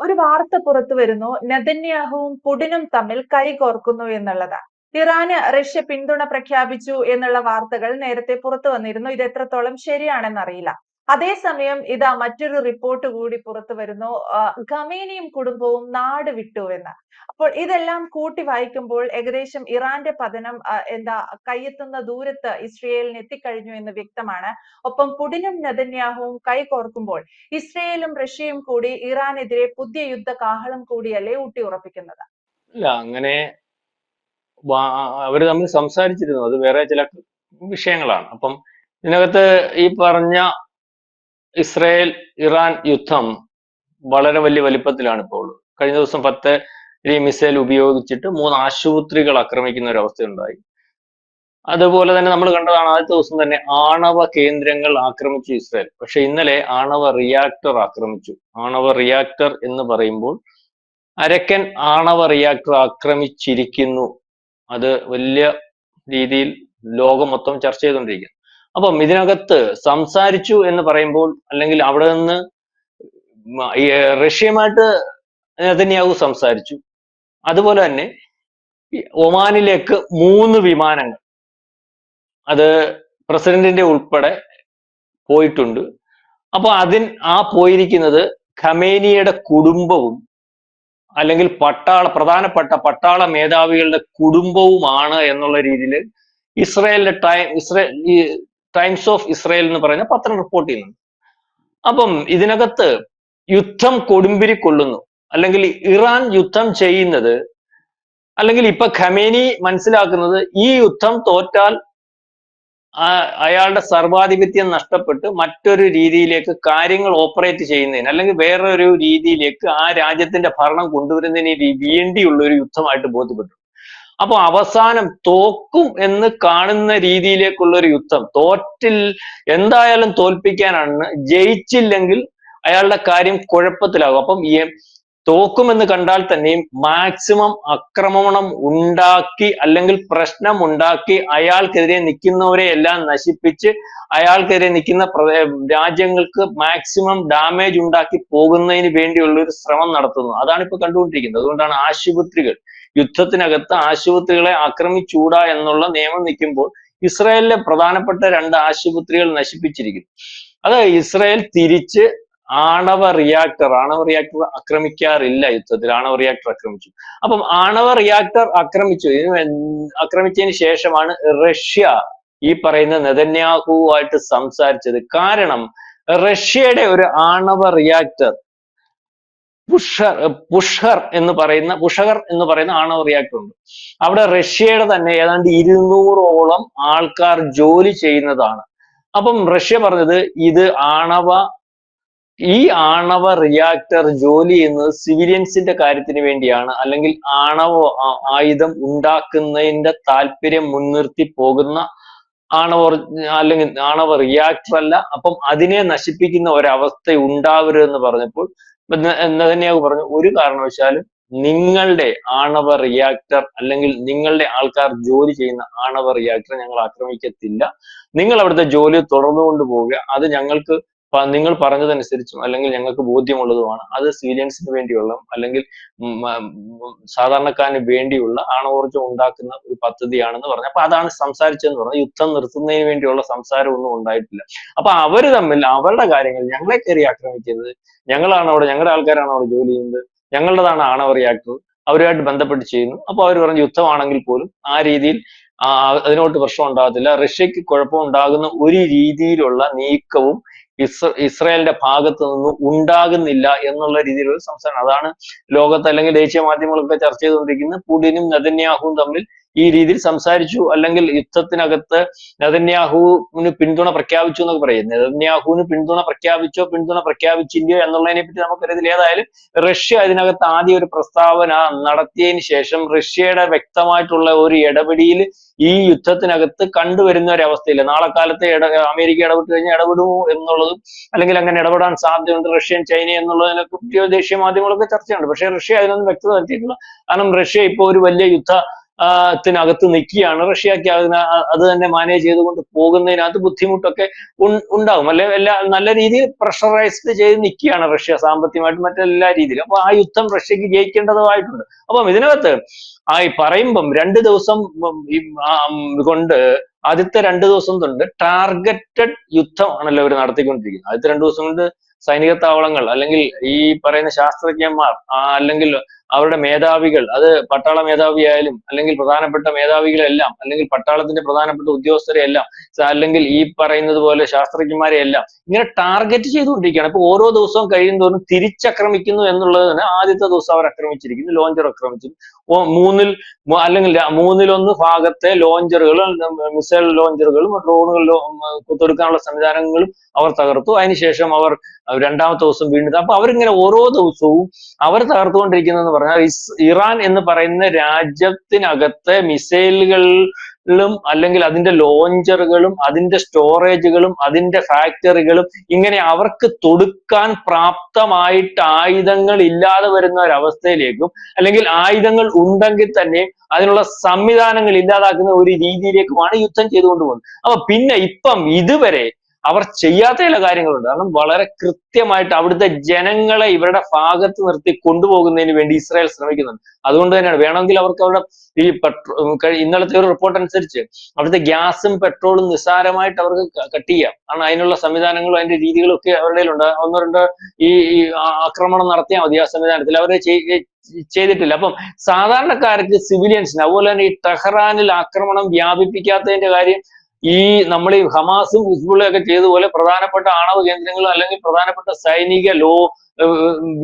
ഒരു വാർത്ത പുറത്തു വരുന്നു. നെതന്യാഹുവും പുടിനും തമ്മിൽ കൈകോർക്കുന്നു എന്നുള്ളത്. ഇറാന് റഷ്യ പിന്തുണ പ്രഖ്യാപിച്ചു എന്നുള്ള വാർത്തകൾ നേരത്തെ പുറത്തു വന്നിരുന്നു. ഇത് എത്രത്തോളം ശരിയാണെന്ന് അറിയില്ല അതേസമയം ഇതാ മറ്റൊരു റിപ്പോർട്ട് കൂടി പുറത്തു വരുന്നു. ഖമേനിയും കുടുംബവും നാട് വിട്ടു എന്ന്. അപ്പോൾ ഇതെല്ലാം കൂട്ടി വായിക്കുമ്പോൾ ഏകദേശം ഇറാന്റെ പതനം എന്താ കയ്യെത്തുന്ന ദൂരത്ത് ഇസ്രയേലിന് എത്തിക്കഴിഞ്ഞു എന്ന് വ്യക്തമാണ്. ഒപ്പം പുടിനും നെതന്യാഹുവും കൈകോർക്കുമ്പോൾ ഇസ്രയേലും റഷ്യയും കൂടി ഇറാനെതിരെ പുതിയ യുദ്ധ കാഹളം കൂടിയല്ലേ ഊട്ടി ഉറപ്പിക്കുന്നത്. ഇല്ല അങ്ങനെ അവർ തമ്മിൽ സംസാരിച്ചിരുന്നു. അത് വേറെ ചില വിഷയങ്ങളാണ്. അപ്പം ഇതിനകത്ത് ഈ പറഞ്ഞ ഇസ്രായേൽ ഇറാൻ യുദ്ധം വളരെ വലിയ വലിപ്പത്തിലാണ് ഇപ്പോൾ കഴിഞ്ഞ ദിവസം പത്ത് മിസൈൽ ഉപയോഗിച്ചിട്ട് മൂന്ന് ആശുപത്രികൾ ആക്രമിക്കുന്ന ഒരു അവസ്ഥയുണ്ടായി അതുപോലെ തന്നെ നമ്മൾ കണ്ടതാണ് ആദ്യത്തെ ദിവസം തന്നെ ആണവ കേന്ദ്രങ്ങൾ ആക്രമിച്ചു ഇസ്രായേൽ. പക്ഷെ ഇന്നലെ ആണവ റിയാക്ടർ ആക്രമിച്ചു. ആണവ റിയാക്ടർ എന്ന് പറയുമ്പോൾ അരക്കൻ ആണവ റിയാക്ടർ ആക്രമിച്ചിരിക്കുന്നു. അത് വലിയ രീതിയിൽ ലോകം മൊത്തം ചർച്ച ചെയ്തുകൊണ്ടിരിക്കുന്നു. അപ്പം ഇതിനകത്ത് സംസാരിച്ചു എന്ന് പറയുമ്പോൾ അല്ലെങ്കിൽ അവിടെ നിന്ന് റഷ്യയുമായിട്ട് നെതന്യാവു സംസാരിച്ചു. അതുപോലെ തന്നെ ഒമാനിലേക്ക് മൂന്ന് വിമാനങ്ങൾ അത് പ്രസിഡന്റിന്റെ ഉൾപ്പെടെ പോയിട്ടുണ്ട്. അപ്പൊ അതിൻ ആ പോയിരിക്കുന്നത് ഖമേനിയുടെ കുടുംബവും അല്ലെങ്കിൽ പട്ടാള പ്രധാനപ്പെട്ട പട്ടാള മേധാവികളുടെ കുടുംബവുമാണ് എന്നുള്ള രീതിയിൽ ഇസ്രയേലിന്റെ ടൈം ഇസ്രായേൽ ഈ ടൈംസ് ഓഫ് ഇസ്രായേൽ എന്ന് പറയുന്ന പത്രം റിപ്പോർട്ട് ചെയ്യുന്നു അപ്പം ഇതിനകത്ത് യുദ്ധം കൊടുമ്പിരി കൊള്ളുന്നു. അല്ലെങ്കിൽ ഇറാൻ യുദ്ധം ചെയ്യുന്നത് അല്ലെങ്കിൽ ഇപ്പൊ ഖമേനി മനസ്സിലാക്കുന്നത് ഈ യുദ്ധം തോറ്റാൽ അയാളുടെ സർവാധിപത്യം നഷ്ടപ്പെട്ട് മറ്റൊരു രീതിയിലേക്ക് കാര്യങ്ങൾ ഓപ്പറേറ്റ് ചെയ്യുന്നതിന് അല്ലെങ്കിൽ വേറൊരു രീതിയിലേക്ക് ആ രാജ്യത്തിന്റെ ഭരണം കൊണ്ടുവരുന്നതിന് വേണ്ടിയുള്ള ഒരു യുദ്ധമായിട്ട് ബോധ്യപ്പെട്ടു. അപ്പൊ അവസാനം തോക്കും എന്ന് കാണുന്ന രീതിയിലേക്കുള്ള ഒരു യുദ്ധം. തോറ്റിൽ എന്തായാലും തോൽപ്പിക്കാനാണ്. ജയിച്ചില്ലെങ്കിൽ അയാളുടെ കാര്യം കുഴപ്പത്തിലാകും. അപ്പം ഈ തോക്കുമെന്ന് കണ്ടാൽ തന്നെയും മാക്സിമം ആക്രമണം ഉണ്ടാക്കി അല്ലെങ്കിൽ പ്രശ്നം ഉണ്ടാക്കി അയാൾക്കെതിരെ നിൽക്കുന്നവരെ എല്ലാം നശിപ്പിച്ച് അയാൾക്കെതിരെ നിൽക്കുന്ന രാജ്യങ്ങൾക്ക് മാക്സിമം ഡാമേജ് ഉണ്ടാക്കി പോകുന്നതിന് വേണ്ടിയുള്ള ഒരു ശ്രമം നടത്തുന്നു. അതാണ് ഇപ്പൊ കണ്ടുകൊണ്ടിരിക്കുന്നത്. അതുകൊണ്ടാണ് ആശുപത്രികൾ യുദ്ധത്തിനകത്ത് ആശുപത്രികളെ ആക്രമിച്ചൂടാ എന്നുള്ള നിയമം നിൽക്കുമ്പോൾ ഇസ്രായേലിലെ പ്രധാനപ്പെട്ട രണ്ട് ആശുപത്രികൾ നശിപ്പിച്ചിരിക്കുന്നു. അത് ഇസ്രായേൽ തിരിച്ച് ആണവ റിയാക്ടർ ആണവ റിയാക്ടർ ആക്രമിക്കാറില്ല യുദ്ധത്തിൽ. ആണവ റിയാക്ടർ ആക്രമിച്ചു. അപ്പം ആണവ റിയാക്ടർ ആക്രമിച്ചു. ആക്രമിച്ചതിന് ശേഷമാണ് റഷ്യ ഈ പറയുന്ന നെതന്യാഹുവായിട്ട് സംസാരിച്ചത്. കാരണം റഷ്യയുടെ ഒരു ആണവ റിയാക്ടർ പുഷർ പുഷർ എന്ന് പറയുന്ന പുഷകർ എന്ന് പറയുന്ന ആണവ റിയാക്ടർ ഉണ്ട്. അവിടെ റഷ്യയുടെ തന്നെ ഏതാണ്ട് ഇരുന്നൂറോളം ആൾക്കാർ ജോലി ചെയ്യുന്നതാണ്. അപ്പം റഷ്യ പറഞ്ഞത് ഇത് ആണവ ഈ ആണവ റിയാക്ടർ ജോലി ചെയ്യുന്നത് സിവിലിയൻസിന്റെ കാര്യത്തിന് വേണ്ടിയാണ്. അല്ലെങ്കിൽ ആണവ ആയുധം ഉണ്ടാക്കുന്നതിന്റെ താല്പര്യം മുൻനിർത്തി പോകുന്ന ആണവ അല്ലെങ്കിൽ ആണവ റിയാക്ടർ അല്ല. അപ്പം അതിനെ നശിപ്പിക്കുന്ന ഒരവസ്ഥ ഉണ്ടാവരുതെന്ന് പറഞ്ഞപ്പോൾ നെ- നെതന്യാഹു പറഞ്ഞു ഒരു കാരണവശാലും നിങ്ങളുടെ ആണവ റിയാക്ടർ അല്ലെങ്കിൽ നിങ്ങളുടെ ആൾക്കാർ ജോലി ചെയ്യുന്ന ആണവ റിയാക്ടർ ഞങ്ങൾ ആക്രമിക്കത്തില്ല. നിങ്ങൾ അവിടുത്തെ ജോലി തുടർന്നുകൊണ്ട് പോവുക. അത് ഞങ്ങൾക്ക് നിങ്ങൾ പറഞ്ഞതനുസരിച്ചും അല്ലെങ്കിൽ ഞങ്ങൾക്ക് ബോധ്യമുള്ളതുമാണ്. അത് സിവിലിയൻസിന് വേണ്ടിയുള്ള അല്ലെങ്കിൽ സാധാരണക്കാരന് വേണ്ടിയുള്ള ആണവോർജം ഉണ്ടാക്കുന്ന ഒരു പദ്ധതിയാണെന്ന് പറഞ്ഞു അപ്പൊ അതാണ് സംസാരിച്ചതെന്ന് പറഞ്ഞു യുദ്ധം നിർത്തുന്നതിന് വേണ്ടിയുള്ള സംസാരമൊന്നും ഉണ്ടായിട്ടില്ല. അപ്പൊ അവർ തമ്മിൽ അവരുടെ കാര്യങ്ങൾ ഞങ്ങളെ കയറി ആക്രമിക്കുന്നത് ഞങ്ങളാണ് അവിടെ ഞങ്ങളുടെ ആൾക്കാരാണ് അവിടെ ജോലി ചെയ്യുന്നത് ഞങ്ങളുടേതാണ് ആണവ റിയാക്ടർ അവരുമായിട്ട് ബന്ധപ്പെട്ട് ചെയ്യുന്നു. അപ്പൊ അവർ പറഞ്ഞു യുദ്ധമാണെങ്കിൽ പോലും ആ രീതിയിൽ അതിനോട്ട് പ്രശ്നം ഉണ്ടാകത്തില്ല. റഷ്യക്ക് കുഴപ്പം ഉണ്ടാകുന്ന ഒരു രീതിയിലുള്ള നീക്കവും ഇസ്ര ഇസ്രായേലിന്റെ ഭാഗത്ത് നിന്ന് ഉണ്ടാകുന്നില്ല എന്നുള്ള രീതിയിലുള്ള സംസാരം അതാണ് ലോകത്ത് അല്ലെങ്കിൽ ദേശീയ മാധ്യമങ്ങളൊക്കെ ചർച്ച ചെയ്തുകൊണ്ടിരിക്കുന്നത്. പുടിനും നെതന്യാഹുവും തമ്മിൽ ഈ രീതിയിൽ സംസാരിച്ചു അല്ലെങ്കിൽ യുദ്ധത്തിനകത്ത് നെതന്യാഹുവിന് പിന്തുണ പ്രഖ്യാപിച്ചു എന്നൊക്കെ പറയും. നെതന്യാഹുവിന് പിന്തുണ പ്രഖ്യാപിച്ചോ പിന്തുണ പ്രഖ്യാപിച്ചില്ലയോ എന്നുള്ളതിനെ പറ്റി നമുക്കറിയത്തില്ല. ഏതായാലും റഷ്യ അതിനകത്ത് ആദ്യം ഒരു പ്രസ്താവന നടത്തിയതിന് ശേഷം റഷ്യയുടെ വ്യക്തമായിട്ടുള്ള ഒരു ഇടപെടിയിൽ ഈ യുദ്ധത്തിനകത്ത് കണ്ടുവരുന്ന ഒരു അവസ്ഥയില്ല. നാളെ കാലത്ത് ഇട അമേരിക്ക ഇടപെട്ട് കഴിഞ്ഞാൽ ഇടപെടുമോ എന്നുള്ളതും അല്ലെങ്കിൽ അങ്ങനെ ഇടപെടാൻ സാധ്യതയുണ്ട് റഷ്യൻ ചൈന എന്നുള്ളതിനൊക്കെ ദേശീയ മാധ്യമങ്ങളൊക്കെ ചർച്ചയുണ്ട്. പക്ഷേ റഷ്യ അതിനൊന്നും വ്യക്തത വരുത്തിയിട്ടില്ല കാരണം റഷ്യ ഇപ്പോൾ ഒരു വലിയ യുദ്ധ ത്തിനകത്ത് നിൽക്കുകയാണ്. റഷ്യക്ക് അത് തന്നെ മാനേജ് ചെയ്തുകൊണ്ട് പോകുന്നതിനകത്ത് ബുദ്ധിമുട്ടൊക്കെ ഉണ്ടാകും. അല്ലെ എല്ലാ നല്ല രീതിയിൽ പ്രഷറൈസ്ഡ് ചെയ്ത് നിൽക്കുകയാണ് റഷ്യ സാമ്പത്തികമായിട്ടും മറ്റെല്ലാ രീതിയിലും. അപ്പൊ ആ യുദ്ധം റഷ്യക്ക് ജയിക്കേണ്ടതുമായിട്ടുണ്ട്. അപ്പം ഇതിനകത്ത് ആ ഈ പറയുമ്പം രണ്ട് ദിവസം കൊണ്ട് ആദ്യത്തെ രണ്ട് ദിവസം കൊണ്ട് ടാർഗറ്റഡ് യുദ്ധം ആണല്ലോ അവർ നടത്തിക്കൊണ്ടിരിക്കുന്നത്. ആദ്യത്തെ രണ്ട് ദിവസം കൊണ്ട് സൈനിക താവളങ്ങൾ അല്ലെങ്കിൽ ഈ പറയുന്ന ശാസ്ത്രജ്ഞന്മാർ അല്ലെങ്കിൽ അവരുടെ മേധാവികൾ അത് പട്ടാള മേധാവിയായാലും അല്ലെങ്കിൽ പ്രധാനപ്പെട്ട മേധാവികളെല്ലാം അല്ലെങ്കിൽ പട്ടാളത്തിന്റെ പ്രധാനപ്പെട്ട ഉദ്യോഗസ്ഥരെ എല്ലാം അല്ലെങ്കിൽ ഈ പറയുന്നത് പോലെ ശാസ്ത്രജ്ഞന്മാരെ എല്ലാം ഇങ്ങനെ ടാർഗറ്റ് ചെയ്തുകൊണ്ടിരിക്കുകയാണ്. ഇപ്പൊ ഓരോ ദിവസവും കഴിയുന്നതോറും തിരിച്ചക്രമിക്കുന്നു എന്നുള്ളത് തന്നെ ആദ്യത്തെ ദിവസം അവർ ആക്രമിച്ചിരിക്കുന്നു. ലോഞ്ചർ ആക്രമിച്ചു. മൂന്നിൽ അല്ലെങ്കിൽ മൂന്നിലൊന്ന് ഭാഗത്തെ ലോഞ്ചറുകൾ മിസൈൽ ലോഞ്ചറുകളും ഡ്രോണുകളിലും കുത്തൊടുക്കാനുള്ള സംവിധാനങ്ങളും അവർ തകർത്തു. അതിനുശേഷം അവർ രണ്ടാമത്തെ ദിവസം വീണ്ടും അപ്പൊ അവരിങ്ങനെ ഓരോ ദിവസവും അവർ തകർത്തുകൊണ്ടിരിക്കുന്നതെന്ന് പറഞ്ഞാൽ ഇറാൻ എന്ന് പറയുന്ന രാജ്യത്തിനകത്തെ മിസൈലുകളിലും അല്ലെങ്കിൽ അതിന്റെ ലോഞ്ചറുകളും അതിന്റെ സ്റ്റോറേജുകളും അതിന്റെ ഫാക്ടറികളും ഇങ്ങനെ അവർക്ക് തൊടുക്കാൻ പ്രാപ്തമായിട്ട് ആയുധങ്ങൾ ഇല്ലാതെ വരുന്ന ഒരവസ്ഥയിലേക്കും അല്ലെങ്കിൽ ആയുധങ്ങൾ ഉണ്ടെങ്കിൽ തന്നെ അതിനുള്ള സംവിധാനങ്ങൾ ഇല്ലാതാക്കുന്ന ഒരു രീതിയിലേക്കുമാണ് യുദ്ധം ചെയ്തുകൊണ്ട് പോകുന്നത്. അപ്പൊ പിന്നെ ഇപ്പം ഇതുവരെ അവർ ചെയ്യാത്ത ചില കാര്യങ്ങളുണ്ട്. കാരണം വളരെ കൃത്യമായിട്ട് അവിടുത്തെ ജനങ്ങളെ ഇവരുടെ ഭാഗത്ത് നിർത്തി കൊണ്ടുപോകുന്നതിന് വേണ്ടി ഇസ്രായേൽ ശ്രമിക്കുന്നുണ്ട്. അതുകൊണ്ട് തന്നെയാണ് വേണമെങ്കിൽ അവർക്ക് അവരുടെ ഈ പെട്രോ ഇന്നലത്തെ ഒരു റിപ്പോർട്ട് അനുസരിച്ച് അവിടുത്തെ ഗ്യാസും പെട്രോളും നിസ്സാരമായിട്ട് അവർക്ക് കട്ട് ചെയ്യാം. കാരണം അതിനുള്ള സംവിധാനങ്ങളും അതിന്റെ രീതികളും ഒക്കെ അവരുടെ കയ്യിലുണ്ട്. ഒന്നോ രണ്ടോ ഈ ആക്രമണം നടത്തിയാൽ മതി ആ സംവിധാനത്തിൽ. അവരെ ചെയ്തിട്ടില്ല. അപ്പം സാധാരണക്കാർക്ക് സിവിലിയൻസിന് അതുപോലെ തന്നെ ഈ ടെഹ്റാനിൽ ആക്രമണം വ്യാപിപ്പിക്കാത്തതിന്റെ കാര്യം ഈ നമ്മൾ ഈ ഹമാസും ഹിസ്ബുള്ളും ഒക്കെ ചെയ്തതുപോലെ പ്രധാനപ്പെട്ട ആണവ കേന്ദ്രങ്ങളും അല്ലെങ്കിൽ പ്രധാനപ്പെട്ട സൈനിക ലോ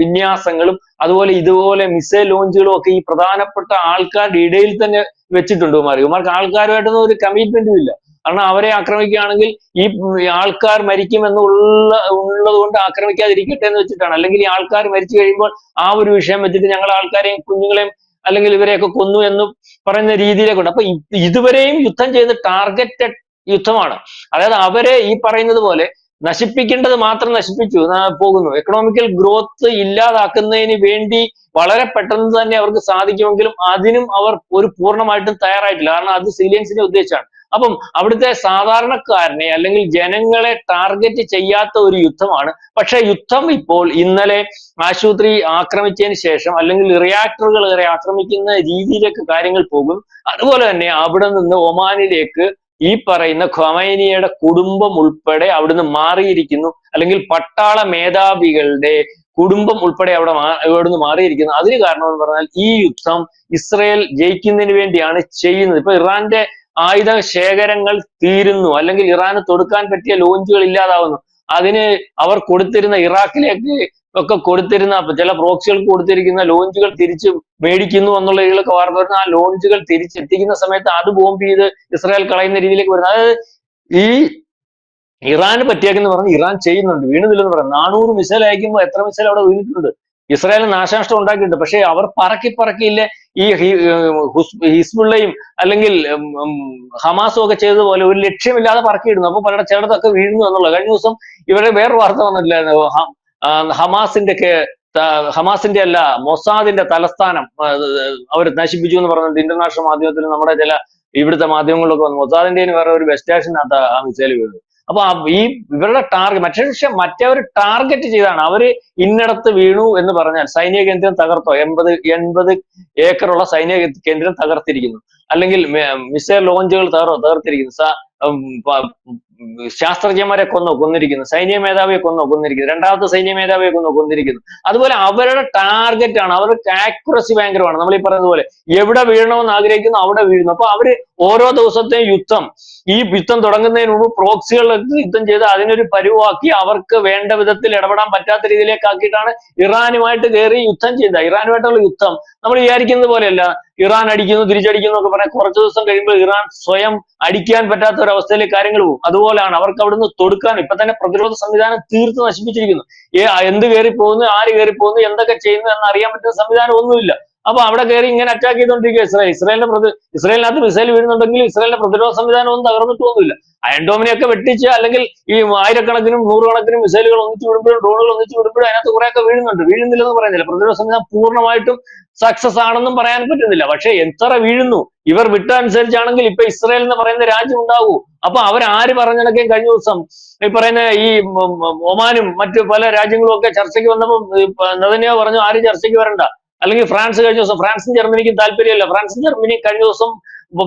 വിന്യാസങ്ങളും അതുപോലെ ഇതുപോലെ മിസൈൽ ലോഞ്ചുകളും ഒക്കെ ഈ പ്രധാനപ്പെട്ട ആൾക്കാരുടെ ഇടയിൽ തന്നെ വെച്ചിട്ടുണ്ട് ഉമാർ ഉമാർക്ക് ആൾക്കാരുമായിട്ടൊന്നും ഒരു കമ്മിറ്റ്മെന്റും ഇല്ല. കാരണം അവരെ ആക്രമിക്കുകയാണെങ്കിൽ ഈ ആൾക്കാർ മരിക്കുമെന്നുള്ള ഉള്ളത് കൊണ്ട് ആക്രമിക്കാതിരിക്കട്ടെ എന്ന് വെച്ചിട്ടാണ്. അല്ലെങ്കിൽ ഈ ആൾക്കാർ മരിച്ചു കഴിയുമ്പോൾ ആ ഒരു വിഷയം വെച്ചിട്ട് ഞങ്ങൾ ആൾക്കാരെയും കുഞ്ഞുങ്ങളെയും അല്ലെങ്കിൽ ഇവരെയൊക്കെ കൊന്നു എന്ന് പറയുന്ന രീതിയിലേക്കുണ്ട്. അപ്പൊ ഇതുവരെയും യുദ്ധം ചെയ്ത് ടാർഗറ്റഡ് യുദ്ധമാണ്. അതായത് അവരെ ഈ പറയുന്നത് പോലെ നശിപ്പിക്കേണ്ടത് മാത്രം നശിപ്പിച്ചു പോകുന്നു. എക്കണോമിക്കൽ ഗ്രോത്ത് ഇല്ലാതാക്കുന്നതിന് വേണ്ടി വളരെ പെട്ടെന്ന് തന്നെ അവർക്ക് സാധിക്കുമെങ്കിലും അതിനും അവർ ഒരു പൂർണമായിട്ടും തയ്യാറായിട്ടില്ല. കാരണം അത് സിവിലിയൻസിനെ ഉദ്ദേശിച്ചാണ് അപ്പം അവിടുത്തെ സാധാരണക്കാരനെ അല്ലെങ്കിൽ ജനങ്ങളെ ടാർഗറ്റ് ചെയ്യാത്ത ഒരു യുദ്ധമാണ്. പക്ഷെ യുദ്ധം ഇപ്പോൾ ഇന്നലെ ആശുപത്രി ആക്രമിച്ചതിന് ശേഷം അല്ലെങ്കിൽ റിയാക്ടറുകൾ വരെ ആക്രമിക്കുന്ന രീതിയിലേക്ക് കാര്യങ്ങൾ പോകും. അതുപോലെ തന്നെ അവിടെ നിന്ന് ഒമാനിലേക്ക് ഈ പറയുന്ന ഖൊമൈനിയുടെ കുടുംബം ഉൾപ്പെടെ അവിടുന്ന് മാറിയിരിക്കുന്നു. അല്ലെങ്കിൽ പട്ടാള മേധാവികളുടെ കുടുംബം ഉൾപ്പെടെ അവിടെ ഇവിടുന്ന് മാറിയിരിക്കുന്നു. അതിന് കാരണം എന്ന് പറഞ്ഞാൽ ഈ യുദ്ധം ഇസ്രയേൽ ജയിക്കുന്നതിന് വേണ്ടിയാണ് ചെയ്യുന്നത്. ഇപ്പൊ ഇറാന്റെ ആയുധ ശേഖരങ്ങൾ തീരുന്നു. അല്ലെങ്കിൽ ഇറാന് തൊടുക്കാൻ പറ്റിയ ലോഞ്ചുകൾ ഇല്ലാതാവുന്നു. അതിന് അവർ കൊടുത്തിരുന്ന ഇറാഖിലേക്ക് ഒക്കെ കൊടുത്തിരുന്ന ചില പ്രോക്സികൾക്ക് കൊടുത്തിരിക്കുന്ന ലോഞ്ചുകൾ തിരിച്ച് മേടിക്കുന്നു എന്നുള്ള രീതിയിലൊക്കെ വാർത്ത വരുന്ന. ആ ലോഞ്ചുകൾ തിരിച്ചെത്തിക്കുന്ന സമയത്ത് അത് ബോംബ് ചെയ്ത് ഇസ്രായേൽ കളയുന്ന രീതിയിലേക്ക് വരുന്നത് അതായത് ഈ ഇറാന് പറ്റിയേക്കെന്ന് പറഞ്ഞ് ഇറാൻ ചെയ്യുന്നുണ്ട് വീണുന്നില്ലെന്ന് പറയാം നാനൂറ് മിസൈൽ അയക്കുമ്പോൾ എത്ര മിസൈൽ അവിടെ വീണിട്ടുണ്ട്? ഇസ്രായേൽ നാശനഷ്ടം ഉണ്ടാക്കിയിട്ടുണ്ട്. പക്ഷേ അവർ പറക്കി പറക്കിയില്ലേ ഈ ഹിസ്ബുള്ളയും അല്ലെങ്കിൽ ഹമാസും ഒക്കെ ചെയ്തതുപോലെ ഒരു ലക്ഷ്യമില്ലാതെ പറക്കിയിടുന്നു. അപ്പൊ പലരുടെ ചിലടത്തൊക്കെ വീഴുന്നു എന്നുള്ളത്. കഴിഞ്ഞ ദിവസം ഇവരെ വേറെ വാർത്ത വന്നിട്ടില്ലായിരുന്നു. ഹമാസിന്റെ ഹമാസിന്റെ അല്ല മൊസാദിന്റെ തലസ്ഥാനം അവർ നശിപ്പിച്ചു എന്ന് പറഞ്ഞിട്ട് ഇന്റർനാഷണൽ മാധ്യമത്തിൽ നമ്മുടെ ചില ഇവിടുത്തെ മാധ്യമങ്ങളിലൊക്കെ വന്നു. മൊസാദിന്റെ വേറെ ഒരു ബസ് സ്റ്റേഷനകത്ത് ആ മിസൈൽ വീണത്. അപ്പൊ ഈ ഇവരുടെ ടാർഗറ്റ് മറ്റേ മറ്റവർ ടാർഗറ്റ് ചെയ്താണ്. അവർ ഇന്നിടത്ത് വീണു എന്ന് പറഞ്ഞാൽ സൈനിക കേന്ദ്രം തകർത്തോ? എൺപത് എൺപത് ഏക്കറുള്ള സൈനിക കേന്ദ്രം തകർത്തിരിക്കുന്നു. അല്ലെങ്കിൽ മിസൈൽ ലോഞ്ചുകൾ തകർത്തോ തകർത്തിരിക്കുന്നു. ശാസ്ത്രജ്ഞന്മാരെ കൊന്നോ കൊന്നിരിക്കുന്നു. സൈനിക മേധാവിയെ കൊന്നോ കൊന്നിരിക്കുന്നു. രണ്ടാമത്തെ സൈനിക മേധാവിയെ കൊന്നോ കൊന്നിരിക്കുന്നു. അതുപോലെ അവരുടെ ടാർഗറ്റ് ആണ്. അവരുടെ ആക്യുറസി ഭയങ്കരമാണ്. നമ്മൾ ഈ പറയുന്നത് പോലെ എവിടെ വീഴണമെന്ന് ആഗ്രഹിക്കുന്നു അവിടെ വീഴുന്നു. അപ്പൊ അവർ ഓരോ ദിവസത്തെയും യുദ്ധം ഈ യുദ്ധം തുടങ്ങുന്നതിന് മുമ്പ് പ്രോക്സികളിൽ യുദ്ധം ചെയ്ത് അതിനൊരു പരിവാക്കി അവർക്ക് വേണ്ട വിധത്തിൽ ഇടപെടാൻ പറ്റാത്ത രീതിയിലേക്കാക്കിയിട്ടാണ് ഇറാനുമായിട്ട് കയറി യുദ്ധം ചെയ്തത്. ഇറാനുമായിട്ടുള്ള യുദ്ധം നമ്മൾ വിചാരിക്കുന്നത് പോലെയല്ല. ഇറാൻ അടിക്കുന്നു തിരിച്ചടിക്കുന്നു ഒക്കെ പറഞ്ഞാൽ കുറച്ച് ദിവസം കഴിയുമ്പോൾ ഇറാൻ സ്വയം അടിക്കാൻ പറ്റാത്ത ഒരു അവസ്ഥയിലേക്ക് കാര്യങ്ങൾ പോകും. അതുപോലെയാണ് അവർക്ക് അവിടുന്ന് തൊടുക്കാൻ ഇപ്പൊ തന്നെ പ്രതിരോധ സംവിധാനം തീർത്ത് നശിപ്പിച്ചിരിക്കുന്നു. എന്ത് കയറി പോകുന്നു ആര് കയറി പോകുന്നു എന്തൊക്കെ ചെയ്യുന്നു എന്ന് അറിയാൻ പറ്റുന്ന സംവിധാനം ഒന്നുമില്ല. അപ്പൊ അവിടെ കയറി ഇങ്ങനെ അറ്റാക്ക് ചെയ്തുകൊണ്ടിരിക്കുക ഇസ്രായേൽ. ഇസ്രായേലിന്റെ പ്രതി ഇസ്രായേലിനകത്ത് മിസൈൽ വീഴുന്നുണ്ടെങ്കിൽ ഇസ്രായേലിന്റെ പ്രതിരോധ സംവിധാനം ഒന്നും തകർന്നിട്ടൊന്നുമില്ല അയൺഡോമിനെയൊക്കെ വെട്ടിച്ച് അല്ലെങ്കിൽ ഈ ആയിരക്കണക്കിനും നൂറുകണക്കിനും മിസൈലുകൾ ഒന്നിച്ച് വിടുമ്പോഴും ഡ്രോണുകൾ ഒന്നിച്ച് വിടുമ്പോഴും അതിനകത്ത് കുറെയൊക്കെ വീഴുന്നുണ്ട്. വീഴുന്നില്ലെന്ന് പറയുന്നില്ല. പ്രതിരോധ സംവിധാനം പൂർണമായിട്ടും സക്സസ് ആണെന്നും പറയാൻ പറ്റുന്നില്ല. പക്ഷെ എത്ര വീഴുന്നു? ഇവർ വിട്ട അനുസരിച്ചാണെങ്കിൽ ഇപ്പൊ ഇസ്രായേൽ എന്ന് പറയുന്ന രാജ്യം ഉണ്ടാവൂ അപ്പൊ അവരാര് പറഞ്ഞിടക്കെ കഴിഞ്ഞ ദിവസം ഈ പറയുന്ന ഈ ഒമാനും മറ്റു പല രാജ്യങ്ങളും ഒക്കെ ചർച്ചയ്ക്ക് വന്നപ്പോൾ നദനിയോ പറഞ്ഞു ആരും ചർച്ചയ്ക്ക് വരണ്ട. അല്ലെങ്കിൽ ഫ്രാൻസ് കഴിഞ്ഞ ദിവസം ഫ്രാൻസും ജർമ്മനിക്കും താല്പര്യമില്ല. ഫ്രാൻസും ജർമ്മനിയും കഴിഞ്ഞ ദിവസം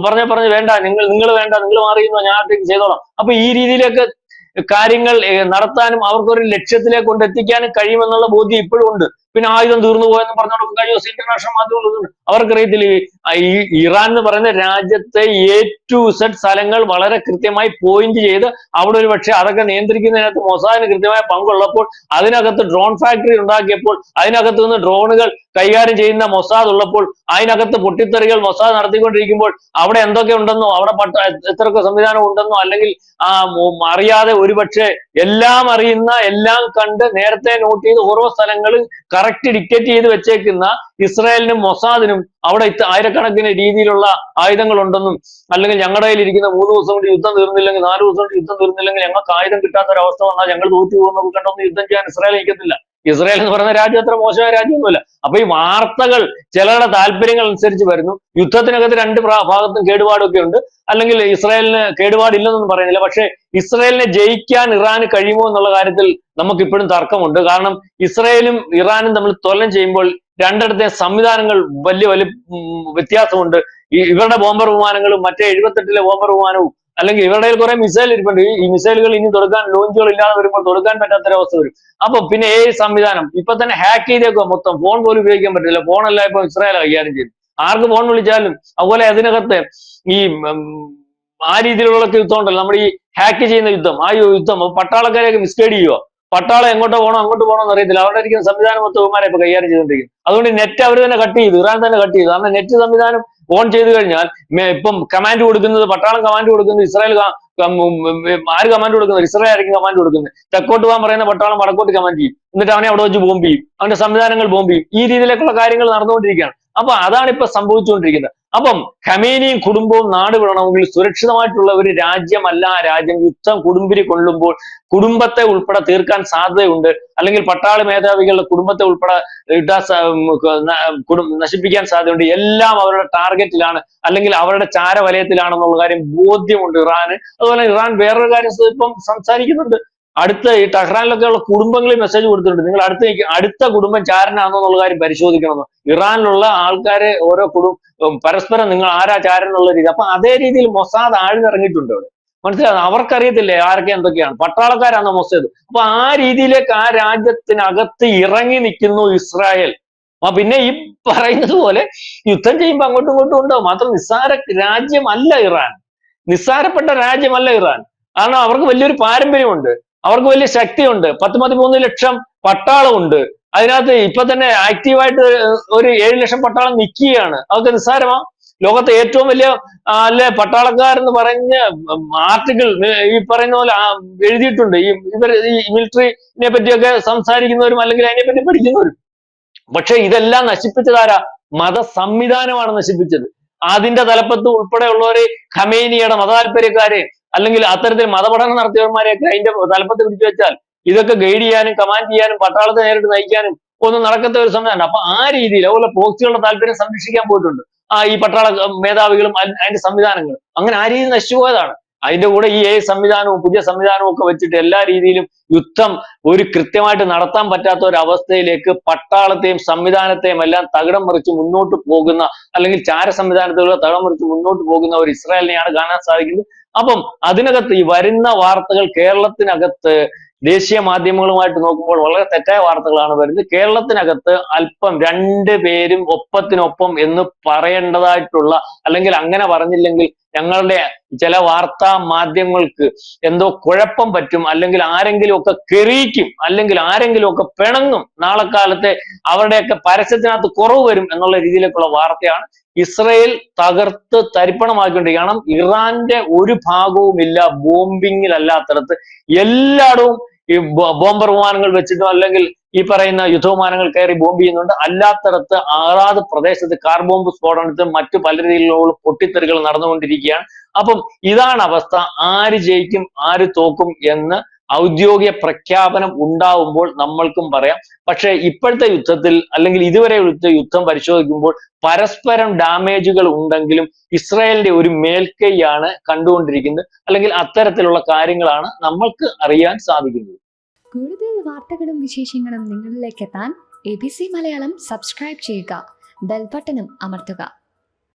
പറഞ്ഞ പറഞ്ഞ് വേണ്ട നിങ്ങൾ നിങ്ങൾ വേണ്ട നിങ്ങൾ മാറിയുന്നോ ഒറ്റയ്ക്ക് ചെയ്തോളാം. അപ്പൊ ഈ രീതിയിലൊക്കെ കാര്യങ്ങൾ നടത്താനും അവർക്കൊരു ലക്ഷ്യത്തിലേക്ക് കൊണ്ടെത്തിക്കാനും കഴിയുമെന്നുള്ള ബോധ്യം ഇപ്പോഴും ഉണ്ട്. പിന്നെ ആയുധം തീർന്നു പോയെന്ന് പറഞ്ഞുകൊണ്ട് കഴിഞ്ഞ ദിവസം ഇന്റർനാഷണൽ മാധ്യമങ്ങളുണ്ട് അവർക്കറിയത്തില്ല? ഈ ഇറാൻ എന്ന് പറയുന്ന രാജ്യത്തെ എ ടു സെഡ് സ്ഥലങ്ങൾ വളരെ കൃത്യമായി പോയിന്റ് ചെയ്ത് അവിടെ ഒരു പക്ഷേ അതൊക്കെ നിയന്ത്രിക്കുന്നതിനകത്ത് മൊസാദിന് കൃത്യമായ പങ്കുള്ളപ്പോൾ അതിനകത്ത് ഡ്രോൺ ഫാക്ടറി ഉണ്ടാക്കിയപ്പോൾ അതിനകത്ത് നിന്ന് ഡ്രോണുകൾ കൈകാര്യം ചെയ്യുന്ന മൊസാദ് ഉള്ളപ്പോൾ അതിനകത്ത് പൊട്ടിത്തെറികൾ മൊസാദ് നടത്തിക്കൊണ്ടിരിക്കുമ്പോൾ അവിടെ എന്തൊക്കെ ഉണ്ടെന്നോ അവിടെ പട്ട എത്രയൊക്കെ സംവിധാനം ഉണ്ടെന്നോ അല്ലെങ്കിൽ അറിയാതെ ഒരുപക്ഷെ എല്ലാം അറിയുന്ന എല്ലാം കണ്ട് നേരത്തെ നോട്ട് ചെയ്ത് ഓരോ സ്ഥലങ്ങളും കറക്റ്റ് ഡിക്റ്റേറ്റ് ചെയ്ത് വെച്ചേക്കുന്ന ഇസ്രായേലിനും മൊസാദിനും അവിടെ ആയിരക്കണക്കിന് രീതിയിലുള്ള ആയുധങ്ങൾ ഉണ്ടെന്നും അല്ലെങ്കിൽ ഞങ്ങളുടെ കയ്യിൽ ഇരിക്കുന്ന മൂന്ന് ദിവസം കൊണ്ട് യുദ്ധം തീർന്നില്ലെങ്കിൽ നാല് ദിവസം കൊണ്ട് യുദ്ധം തീർന്നില്ലെങ്കിൽ ഞങ്ങൾക്ക് ആയുധം കിട്ടാത്ത ഒരു അവസ്ഥ വന്നാൽ ഞങ്ങൾ തോറ്റു പോകുന്ന കണ്ടൊന്നും യുദ്ധം ചെയ്യാൻ ഇസ്രായേൽ നിൽക്കത്തില്ല. ഇസ്രായേൽ എന്ന് പറയുന്ന രാജ്യം അത്ര മോശമായ രാജ്യമൊന്നുമല്ല. അപ്പൊ ഈ വാർത്തകൾ ചിലരുടെ താല്പര്യങ്ങൾ അനുസരിച്ച് വരുന്നു. യുദ്ധത്തിനകത്ത് രണ്ട് ഭാഗത്തും കേടുപാടൊക്കെ ഉണ്ട്. അല്ലെങ്കിൽ ഇസ്രായേലിന് കേടുപാടില്ലെന്നൊന്നും പറയുന്നില്ല. പക്ഷേ ഇസ്രായേലിനെ ജയിക്കാൻ ഇറാന് കഴിയുമോ എന്നുള്ള കാര്യത്തിൽ നമുക്ക് ഇപ്പോഴും തർക്കമുണ്ട്. കാരണം ഇസ്രായേലും ഇറാനും തമ്മിൽ തൊല്ലം ചെയ്യുമ്പോൾ രണ്ടിടത്തെ സംവിധാനങ്ങൾ വലിയ വലിയ വ്യത്യാസമുണ്ട്. ഇവരുടെ ബോംബർ വിമാനങ്ങളും മറ്റേ എഴുപത്തെട്ടിലെ ബോംബർ വിമാനവും അല്ലെങ്കിൽ ഇവരുടെ കുറെ മിസൈൽ ഇരിപ്പുണ്ട്. ഈ- മിസൈലുകൾ ഇനി തുടക്കാൻ ലോഞ്ചുകൾ ഇല്ലാതെ വരുമ്പോൾ തുടക്കാൻ പറ്റാത്തൊരവസ്ഥ വരും. അപ്പൊ പിന്നെ ഏ സംവിധാനം ഇപ്പൊ തന്നെ ഹാക്ക് ചെയ്തേക്കുക മൊത്തം. ഫോൺ പോലും ഉപയോഗിക്കാൻ പറ്റില്ല. ഫോൺ എല്ലാം ഇപ്പൊ ഇസ്രായേൽ കൈകാര്യം ചെയ്യും ആർക്ക് ഫോൺ വിളിച്ചാലും അതുപോലെ അതിനകത്ത് ഈ ആ രീതിയിലുള്ള യുദ്ധം ഉണ്ടല്ലോ. നമ്മുടെ ഈ ഹാക്ക് ചെയ്യുന്ന യുദ്ധം ആ യുദ്ധം. പട്ടാളക്കാരെയൊക്കെ മിസ്ഗൈഡ് ചെയ്യുക പട്ടാളം എങ്ങോട്ട് പോകണോ അങ്ങോട്ട് പോകണോ എന്ന് അറിയത്തില്ല. അവിടെ ഇരിക്കുന്ന സംവിധാനം മൊത്തം ഇവന്മാരെ ഇപ്പൊ കൈകാര്യം ചെയ്തുകൊണ്ടിരിക്കുന്നത് അതുകൊണ്ട് നെറ്റ് അവർ തന്നെ കട്ട് ചെയ്തു. ഇറാൻ തന്നെ കട്ട് ചെയ്തു. കാരണം നെറ്റ് സംവിധാനം ഓൺ ചെയ്തു കഴിഞ്ഞാൽ ഇപ്പം കമാൻഡ് കൊടുക്കുന്നത് പട്ടാളം കമാൻഡ് കൊടുക്കുന്നത് ഇസ്രായേൽ ആര് കമാൻഡ് കൊടുക്കുന്നത്? ഇസ്രായേൽ ആയിരിക്കും കമാൻഡ് കൊടുക്കുന്നത്. തെക്കോട്ട് പോകാൻ പറയുന്ന പട്ടാളം വടക്കോട്ട് കമാൻഡ് ചെയ്യും. എന്നിട്ട് അവനെ അവിടെ വെച്ച് ബോംബ് ചെയ്യും. അവന്റെ സംവിധാനങ്ങൾ ബോംബ് ചെയ്യും. ഈ രീതിയിലേക്കുള്ള കാര്യങ്ങൾ നടന്നുകൊണ്ടിരിക്കുകയാണ്. അപ്പൊ അതാണ് ഇപ്പൊ സംഭവിച്ചുകൊണ്ടിരിക്കുന്നത്. അപ്പം ഖമേനിയും കുടുംബവും നാട് വിടണമെങ്കിൽ സുരക്ഷിതമായിട്ടുള്ള ഒരു രാജ്യമല്ല ആ രാജ്യം. യുദ്ധം കുടുംബിരി കൊള്ളുമ്പോൾ കുടുംബത്തെ ഉൾപ്പെടെ തീർക്കാൻ സാധ്യതയുണ്ട്. അല്ലെങ്കിൽ പട്ടാളി മേധാവികളുടെ കുടുംബത്തെ ഉൾപ്പെടെ നശിപ്പിക്കാൻ സാധ്യതയുണ്ട്. എല്ലാം അവരുടെ ടാർഗറ്റിലാണ്. അല്ലെങ്കിൽ അവരുടെ ചാരവലയത്തിലാണെന്നുള്ള കാര്യം ബോധ്യമുണ്ട് ഇറാന്. അതുപോലെ ഇറാൻ വേറൊരു കാര്യം ഇപ്പം സംസാരിക്കുന്നുണ്ട്. അടുത്ത ഈ ടെഹ്റാനിലൊക്കെ ഉള്ള കുടുംബങ്ങളിൽ മെസ്സേജ് കൊടുത്തിട്ടുണ്ട്. നിങ്ങൾ അടുത്ത അടുത്ത കുടുംബം ചാരനാണോ എന്നുള്ള കാര്യം പരിശോധിക്കണമെന്ന്. ഇറാനിലുള്ള ആൾക്കാരെ ഓരോ കുടും പരസ്പരം നിങ്ങൾ ആരാ ചാരൻ എന്നുള്ള രീതി. അപ്പൊ അതേ രീതിയിൽ മൊസാദ് ആഴ്ന്നിറങ്ങിയിട്ടുണ്ട് അവിടെ. മനസ്സിലായോ? അവർക്കറിയത്തില്ലേ ആരൊക്കെ എന്തൊക്കെയാണ്? പട്ടാളക്കാരാണ് മൊസേദ്? അപ്പൊ ആ രീതിയിലേക്ക് ആ രാജ്യത്തിനകത്ത് ഇറങ്ങി നിൽക്കുന്നു ഇസ്രായേൽ. ആ പിന്നെ ഈ പറയുന്നത് പോലെ യുദ്ധം ചെയ്യുമ്പോൾ അങ്ങോട്ടും ഇങ്ങോട്ടും ഉണ്ടാവും മാത്രം നിസ്സാര രാജ്യമല്ല ഇറാൻ. നിസ്സാരപ്പെട്ട രാജ്യമല്ല ഇറാൻ. കാരണം അവർക്ക് വലിയൊരു പാരമ്പര്യമുണ്ട്. അവർക്ക് വലിയ ശക്തിയുണ്ട്. പത്ത് പതിമൂന്ന് ലക്ഷം പട്ടാളമുണ്ട്. അതിനകത്ത് ഇപ്പൊ തന്നെ ആക്റ്റീവായിട്ട് ഒരു ഏഴ് ലക്ഷം പട്ടാളം നിൽക്കുകയാണ്. അതൊക്കെ നിസ്സാരമാ. ലോകത്തെ ഏറ്റവും വലിയ അല്ലെ പട്ടാളക്കാരെന്ന് പറഞ്ഞ ആർട്ടിക്കിൾ ഈ പറയുന്ന പോലെ എഴുതിയിട്ടുണ്ട്. ഈ ഇവർ ഈ മിലിറ്ററിനെ പറ്റിയൊക്കെ സംസാരിക്കുന്നവരും അല്ലെങ്കിൽ അതിനെപ്പറ്റി പഠിക്കുന്നവരും. പക്ഷെ ഇതെല്ലാം നശിപ്പിച്ചതാരാ മത സംവിധാനമാണ് നശിപ്പിച്ചത്. അതിന്റെ തലപ്പത്ത് ഉൾപ്പെടെയുള്ളവരെ ഖമേനിയുടെ മതതാല്പര്യക്കാരെ അല്ലെങ്കിൽ അത്തരത്തിൽ മതപഠനം നടത്തിയവന്മാരെയൊക്കെ അതിന്റെ തലപ്പത്ത് പിടിച്ചു വെച്ചാൽ ഇതൊക്കെ ഗൈഡ് ചെയ്യാനും കമാൻഡ് ചെയ്യാനും പട്ടാളത്തെ നേരിട്ട് നയിക്കാനും ഒന്നും നടക്കാത്ത ഒരു സമയമാണ് അപ്പൊ ആ രീതിയിൽ അതുപോലെ പോസ്റ്റുകളുടെ താല്പര്യം സംരക്ഷിക്കാൻ പോയിട്ടുണ്ട്. ആ ഈ പട്ടാള മേധാവികളും അതിന്റെ സംവിധാനങ്ങളും. അങ്ങനെ ആ രീതി നശിച്ചുപോയതാണ് അതിന്റെ കൂടെ ഈ ഏ സംവിധാനവും പുതിയ സംവിധാനവും ഒക്കെ വെച്ചിട്ട് എല്ലാ രീതിയിലും യുദ്ധം ഒരു കൃത്യമായിട്ട് നടത്താൻ പറ്റാത്ത ഒരു അവസ്ഥയിലേക്ക് പട്ടാളത്തെയും സംവിധാനത്തെയും എല്ലാം തകിടം മറിച്ച് മുന്നോട്ട് പോകുന്ന അല്ലെങ്കിൽ ചാര സംവിധാനത്തിലൂടെ തകിടം മറിച്ച് മുന്നോട്ട് പോകുന്ന ഒരു ഇസ്രായേലിനെയാണ് കാണാൻ സാധിക്കുന്നത്. അപ്പം അതിനകത്ത് ഈ വരുന്ന വാർത്തകൾ കേരളത്തിനകത്ത് ദേശീയ മാധ്യമങ്ങളുമായിട്ട് നോക്കുമ്പോൾ വളരെ തെറ്റായ വാർത്തകളാണ് വരുന്നത്. കേരളത്തിനകത്ത് അല്പം രണ്ട് പേരും ഒപ്പത്തിനൊപ്പം എന്ന് പറയേണ്ടതായിട്ടുള്ള അല്ലെങ്കിൽ അങ്ങനെ പറഞ്ഞില്ലെങ്കിൽ ഞങ്ങളുടെ ചില വാർത്താ മാധ്യമങ്ങൾക്ക് എന്തോ കുഴപ്പം പറ്റും അല്ലെങ്കിൽ ആരെങ്കിലും ഒക്കെ കെറിയിക്കും അല്ലെങ്കിൽ ആരെങ്കിലും ഒക്കെ പിണങ്ങും. നാളെ കാലത്തെ അവരുടെയൊക്കെ പരസ്യത്തിനകത്ത് കുറവ് വരും എന്നുള്ള രീതിയിലേക്കുള്ള വാർത്തയാണ് ഇസ്രയേൽ തകർത്ത് തരിപ്പണമാക്കിക്കൊണ്ടിരിക്കുകയാണ്. ഇറാന്റെ ഒരു ഭാഗവും ഇല്ല ബോംബിങ്ങിലല്ലാത്തടത്ത് എല്ലായിടവും ഈ ബോംബർ വിമാനങ്ങൾ വെച്ചിട്ടോ അല്ലെങ്കിൽ ഈ പറയുന്ന യുദ്ധവിമാനങ്ങൾ കയറി ബോംബ് ചെയ്യുന്നുണ്ട്. അല്ലാത്തടത്ത് ആറാത് പ്രദേശത്ത് കാർ ബോംബ് സ്ഫോടനത്തിൽ മറ്റു പല രീതിയിലുള്ള പൊട്ടിത്തെറികൾ നടന്നുകൊണ്ടിരിക്കുകയാണ്. അപ്പം ഇതാണ് അവസ്ഥ. ആര് ജയിക്കും ആര് തോക്കും എന്ന് ഔദ്യോഗിക പ്രഖ്യാപനം ഉണ്ടാവുമ്പോൾ നമ്മൾക്കും പറയാം. പക്ഷെ ഇപ്പോഴത്തെ യുദ്ധത്തിൽ അല്ലെങ്കിൽ ഇതുവരെ യുദ്ധ പരിശോധിക്കുമ്പോൾ പരസ്പരം ഡാമേജുകൾ ഉണ്ടെങ്കിലും ഇസ്രായേലിന്റെ ഒരു മേൽക്കൈയാണ് കണ്ടുകൊണ്ടിരിക്കുന്നത്. അല്ലെങ്കിൽ അത്തരത്തിലുള്ള കാര്യങ്ങളാണ് നമ്മൾക്ക് അറിയാൻ സാധിക്കുന്നത്. കൂടുതൽ വാർത്തകളും വിശേഷങ്ങളും നിങ്ങളിലേക്ക് എത്താൻ A B C Malayalam subscribe ചെയ്യുക. ബെൽബട്ടനും അമർത്തുക.